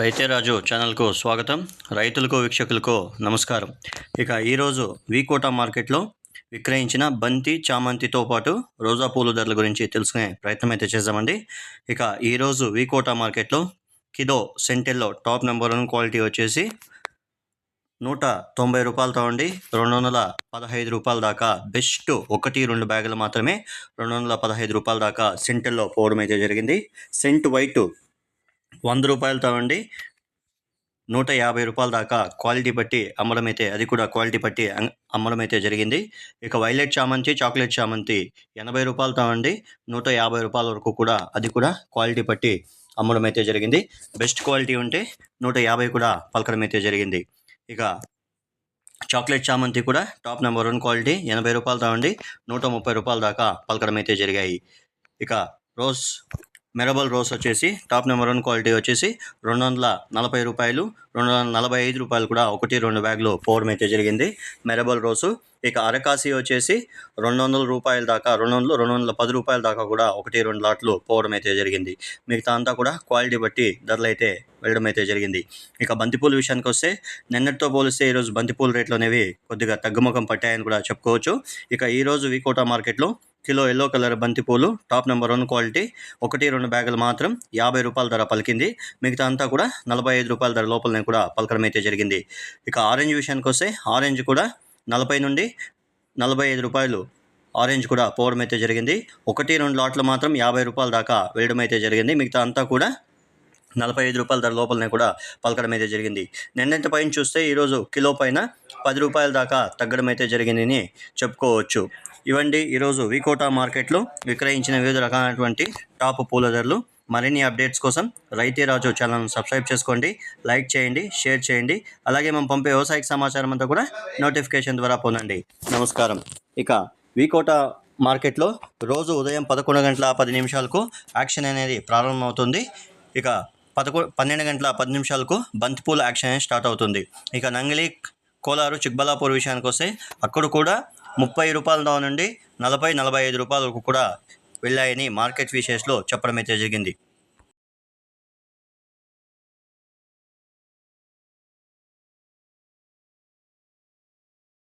రైతే రాజు ఛానల్కు స్వాగతం. రైతులకు వీక్షకులకు నమస్కారం. ఇక ఈరోజు వీకోట మార్కెట్లో విక్రయించిన బంతి చామంతితో పాటు రోజా పూల ధరల గురించి తెలుసుకునే ప్రయత్నం అయితే చేద్దామండి. ఇక ఈరోజు వీకోట మార్కెట్లో కిలో సెంటెల్లో టాప్ నెంబర్ వన్ క్వాలిటీ వచ్చేసి నూట తొంభై రూపాయలతో ఉండి రెండు వందల పదహైదు రూపాయల దాకా బెస్ట్ ఒకటి రెండు బ్యాగులు మాత్రమే రెండు వందల పదహైదు రూపాయల దాకా సెంటెల్లో పోవడం అయితే జరిగింది. సెంట్ వైట్ వంద రూపాయలతో అండి నూట యాభై రూపాయల దాకా క్వాలిటీ బట్టి అమ్మడం అయితే అది కూడా క్వాలిటీ బట్టి అమ్మడం అయితే జరిగింది. ఇక వైలెట్ చామంతి చాక్లెట్ చామంతి ఎనభై రూపాయలతో అండి నూట యాభై రూపాయల వరకు కూడా అది కూడా క్వాలిటీ బట్టి అమ్మడం అయితే జరిగింది. బెస్ట్ క్వాలిటీ ఉంటే నూట యాభై కూడా పలకడం అయితే జరిగింది. ఇక చాక్లెట్ చామంతి కూడా టాప్ నెంబర్ వన్ క్వాలిటీ ఎనభై రూపాయలతో అండి నూట ముప్పై రూపాయల దాకా పలకడం అయితే జరిగాయి. ఇక రోజ్ మెరబల్ రోస్ వచ్చేసి టాప్ నెంబర్ వన్ క్వాలిటీ వచ్చేసి రెండు వందల నలభై రూపాయలు రెండు వందల నలభై ఐదు రూపాయలు కూడా ఒకటి రెండు బ్యాగులు పోవడం అయితే జరిగింది. మెరబల్ రోసు ఇక అరకాసి వచ్చేసి రెండు వందల రూపాయల దాకా రెండు వందలు రెండు వందల పది రూపాయల దాకా కూడా ఒకటి రెండు లాట్లు పోవడం అయితే జరిగింది. మిగతా అంతా కూడా క్వాలిటీ బట్టి ధరలు అయితే వెళ్ళడం అయితే జరిగింది. ఇక బంతిపూల విషయానికి వస్తే నిన్నటితో పోలిస్తే ఈరోజు బంతిపూల రేట్లు అనేవి కొద్దిగా తగ్గుముఖం పట్టాయని కూడా చెప్పుకోవచ్చు. ఇక ఈరోజు వికోటా మార్కెట్లో కిలో ఎల్లో కలర్ బంతిపూలు టాప్ నెంబర్ వన్ క్వాలిటీ ఒకటి రెండు బ్యాగులు మాత్రం యాభై రూపాయల ధర పలికింది. మిగతా అంతా కూడా నలభై ఐదు రూపాయల ధర లోపలనే కూడా పలకడం అయితే జరిగింది. ఇక ఆరెంజ్ విషయానికి వస్తే ఆరెంజ్ కూడా నలభై నుండి నలభై ఐదు రూపాయలు ఆరెంజ్ కూడా పోవడం అయితే జరిగింది. ఒకటి రెండు లాట్లు మాత్రం యాభై రూపాయల దాకా వేయడం అయితే జరిగింది. మిగతా అంతా కూడా నలభై ఐదు రూపాయల ధర లోపలనే కూడా పలకడం అయితే జరిగింది. నిన్నటి పైన చూస్తే ఈరోజు కిలో పైన పది రూపాయల దాకా తగ్గడం అయితే జరిగిందని చెప్పుకోవచ్చు. ఇవండి ఈరోజు వికోటా మార్కెట్లో విక్రయించిన వివిధ రకాలైనటువంటి టాప్ పూల ధరలు. మరిన్ని అప్డేట్స్ కోసం రైతే రాజు ఛానల్ను సబ్స్క్రైబ్ చేసుకోండి లైక్ చేయండి షేర్ చేయండి. అలాగే మేము పంపే వ్యవసాయ సమాచారం అంతా కూడా నోటిఫికేషన్ ద్వారా పొందండి. నమస్కారం. ఇక వికోట మార్కెట్లో రోజు ఉదయం పదకొండు గంటల పది నిమిషాలకు యాక్షన్ అనేది ప్రారంభమవుతుంది. ఇక పదకొ పన్నెండు గంటల పది నిమిషాలకు బంతిపూల యాక్షన్ అనేది స్టార్ట్ అవుతుంది. ఇక నంగిలి కోలారు చిక్బలాపూర్ విషయానికి వస్తే అక్కడ కూడా ముప్పై రూపాయల నుండి నలభై నలభై ఐదు రూపాయల వరకు కూడా వెళ్ళాయని మార్కెట్ విషయస్లో చెప్పడం అయితే జరిగింది.